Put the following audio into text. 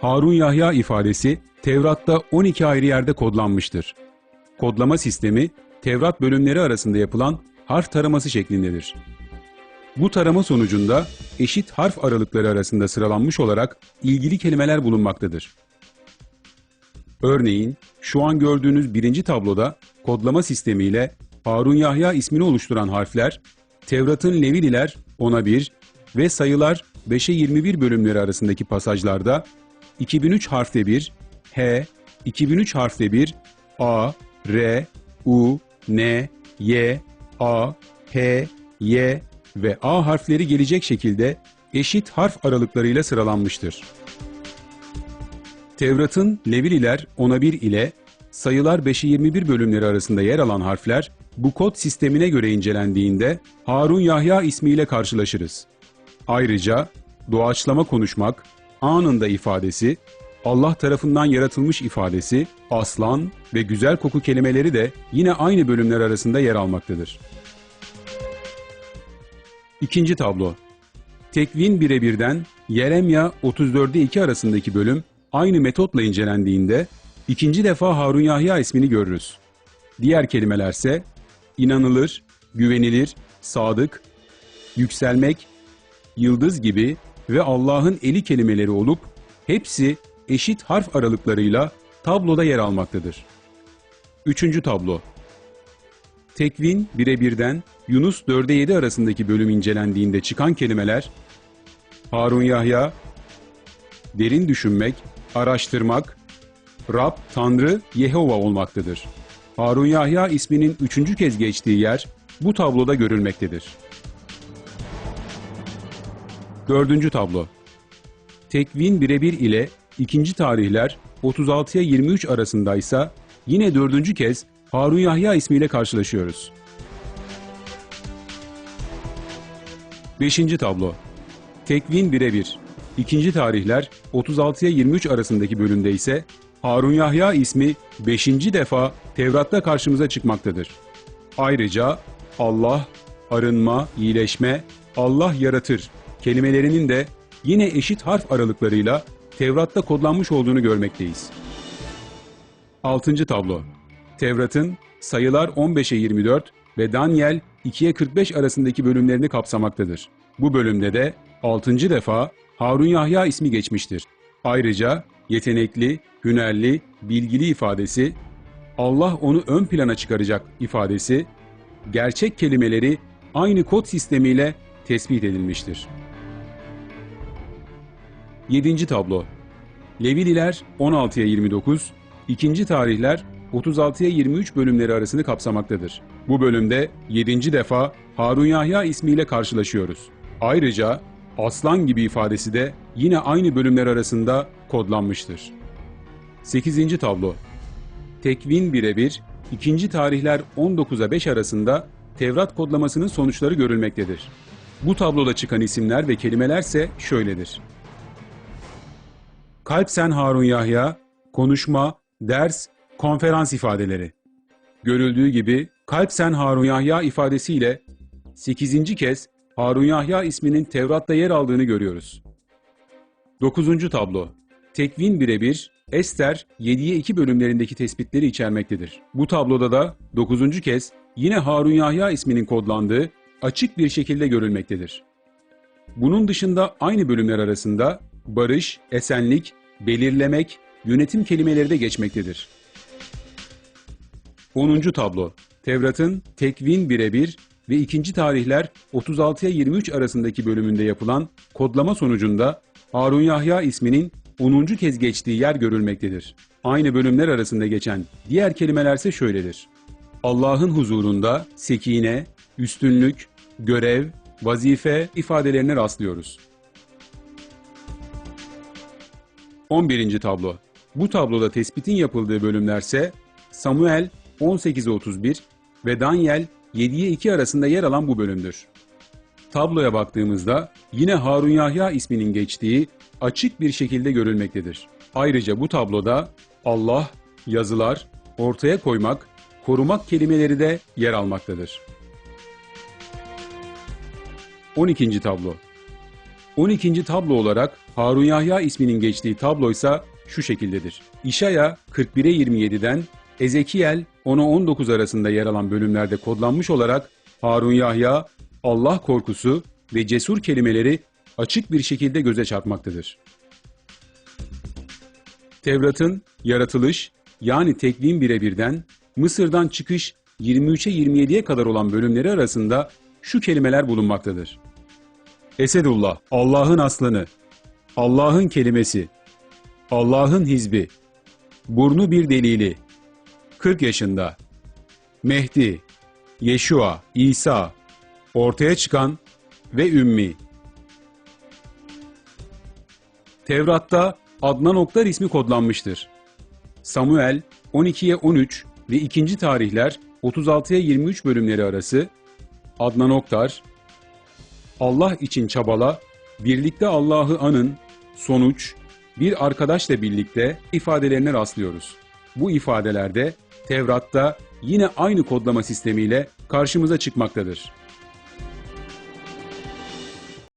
Harun Yahya ifadesi Tevrat'ta 12 ayrı yerde kodlanmıştır. Kodlama sistemi Tevrat bölümleri arasında yapılan harf taraması şeklindedir. Bu tarama sonucunda eşit harf aralıkları arasında sıralanmış olarak ilgili kelimeler bulunmaktadır. Örneğin şu an gördüğünüz birinci tabloda kodlama sistemiyle Harun Yahya ismini oluşturan harfler Tevrat'ın Levililer 10'a 1 ve sayılar 5'e 21 bölümleri arasındaki pasajlarda 2003 harfte 1, H, 2003 harfte 1, A, R, U, N, Y, A, P, Y ve A harfleri gelecek şekilde eşit harf aralıklarıyla sıralanmıştır. Tevrat'ın Levililer 10'a 1 ile sayılar 5'e 21 bölümleri arasında yer alan harfler bu kod sistemine göre incelendiğinde Harun Yahya ismiyle karşılaşırız. Ayrıca doğaçlama konuşmak, anında ifadesi, Allah tarafından yaratılmış ifadesi, aslan ve güzel koku kelimeleri de yine aynı bölümler arasında yer almaktadır. İkinci tablo. Tekvin birebirden Yeremya 34'e 2 arasındaki bölüm aynı metotla incelendiğinde ikinci defa Harun Yahya ismini görürüz. Diğer kelimelerse inanılır, güvenilir, sadık, yükselmek, yıldız gibi ve Allah'ın eli kelimeleri olup hepsi eşit harf aralıklarıyla tabloda yer almaktadır. Üçüncü tablo. Tekvin birebirden Yunus 4'e 7 arasındaki bölüm incelendiğinde çıkan kelimeler Harun Yahya, derin düşünmek, araştırmak, Rab, Tanrı, Yehova olmaktadır. Harun Yahya isminin üçüncü kez geçtiği yer bu tabloda görülmektedir. Dördüncü tablo. Tekvin birebir ile ikinci tarihler 36'ya 23 arasındaysa yine dördüncü kez Harun Yahya ismiyle karşılaşıyoruz. Beşinci tablo. Tekvin birebir. İkinci tarihler 36'ya 23 arasındaki bölümde ise Harun Yahya ismi 5. defa Tevrat'ta karşımıza çıkmaktadır. Ayrıca Allah, arınma, iyileşme, Allah yaratır kelimelerinin de yine eşit harf aralıklarıyla Tevrat'ta kodlanmış olduğunu görmekteyiz. 6. tablo. Tevrat'ın sayılar 15'e 24 ve Daniel 2'ye 45 arasındaki bölümlerini kapsamaktadır. Bu bölümde de 6. defa Harun Yahya ismi geçmiştir. Ayrıca yetenekli, hünerli, bilgili ifadesi, Allah onu ön plana çıkaracak ifadesi, gerçek kelimeleri aynı kod sistemiyle tespit edilmiştir. 7. tablo. Levililer 16'ya 29, ikinci tarihler 36'ya 23 bölümleri arasını kapsamaktadır. Bu bölümde 7. defa Harun Yahya ismiyle karşılaşıyoruz. Ayrıca aslan gibi ifadesi de yine aynı bölümler arasında kodlanmıştır. 8. tablo. Tekvin birebir, ikinci tarihler 19'a 5 arasında Tevrat kodlamasının sonuçları görülmektedir. Bu tabloda çıkan isimler ve kelimelerse şöyledir. Kalp sen Harun Yahya, konuşma, ders, konferans ifadeleri. Görüldüğü gibi kalp sen Harun Yahya ifadesiyle 8. kez Harun Yahya isminin Tevrat'ta yer aldığını görüyoruz. 9. tablo. Tekvin birebir, Ester 7'ye 2 bölümlerindeki tespitleri içermektedir. Bu tabloda da 9. kez yine Harun Yahya isminin kodlandığı açık bir şekilde görülmektedir. Bunun dışında aynı bölümler arasında barış, esenlik, belirlemek, yönetim kelimeleri de geçmektedir. 10. tablo. Tevrat'ın tekvin birebir ve ikinci tarihler 36'ya 23 arasındaki bölümünde yapılan kodlama sonucunda Harun Yahya isminin 10. kez geçtiği yer görülmektedir. Aynı bölümler arasında geçen diğer kelimelerse şöyledir. Allah'ın huzurunda sekine, üstünlük, görev, vazife ifadelerine rastlıyoruz. 11. tablo. Bu tabloda tespitin yapıldığı bölümlerse Samuel 18'e 31 ve Daniel 7'ye 2 arasında yer alan bu bölümdür. Tabloya baktığımızda yine Harun Yahya isminin geçtiği açık bir şekilde görülmektedir. Ayrıca bu tabloda Allah, yazılar, ortaya koymak, korumak kelimeleri de yer almaktadır. 12. tablo. 12. tablo olarak Harun Yahya isminin geçtiği tabloysa şu şekildedir. İşaya 41'e 27'den Ezekiel 10'a 19 arasında yer alan bölümlerde kodlanmış olarak Harun Yahya, Allah korkusu ve cesur kelimeleri açık bir şekilde göze çarpmaktadır. Tevrat'ın yaratılış yani tekvim birebirden Mısır'dan çıkış 23'e 27'ye kadar olan bölümleri arasında şu kelimeler bulunmaktadır. Esedullah, Allah'ın aslanı, Allah'ın kelimesi, Allah'ın hizbi, burnu bir delili, 40 yaşında, Mehdi, Yeşua, İsa, ortaya çıkan ve ümmi. Tevrat'ta Adnan Oktar ismi kodlanmıştır. Samuel 12'ye 13 ve 2. tarihler 36'ya 23 bölümleri arası Adnan Oktar, Allah için çabala, birlikte Allah'ı anın, sonuç, bir arkadaşla birlikte ifadelerine rastlıyoruz. Bu ifadelerde Tevrat'ta yine aynı kodlama sistemiyle karşımıza çıkmaktadır.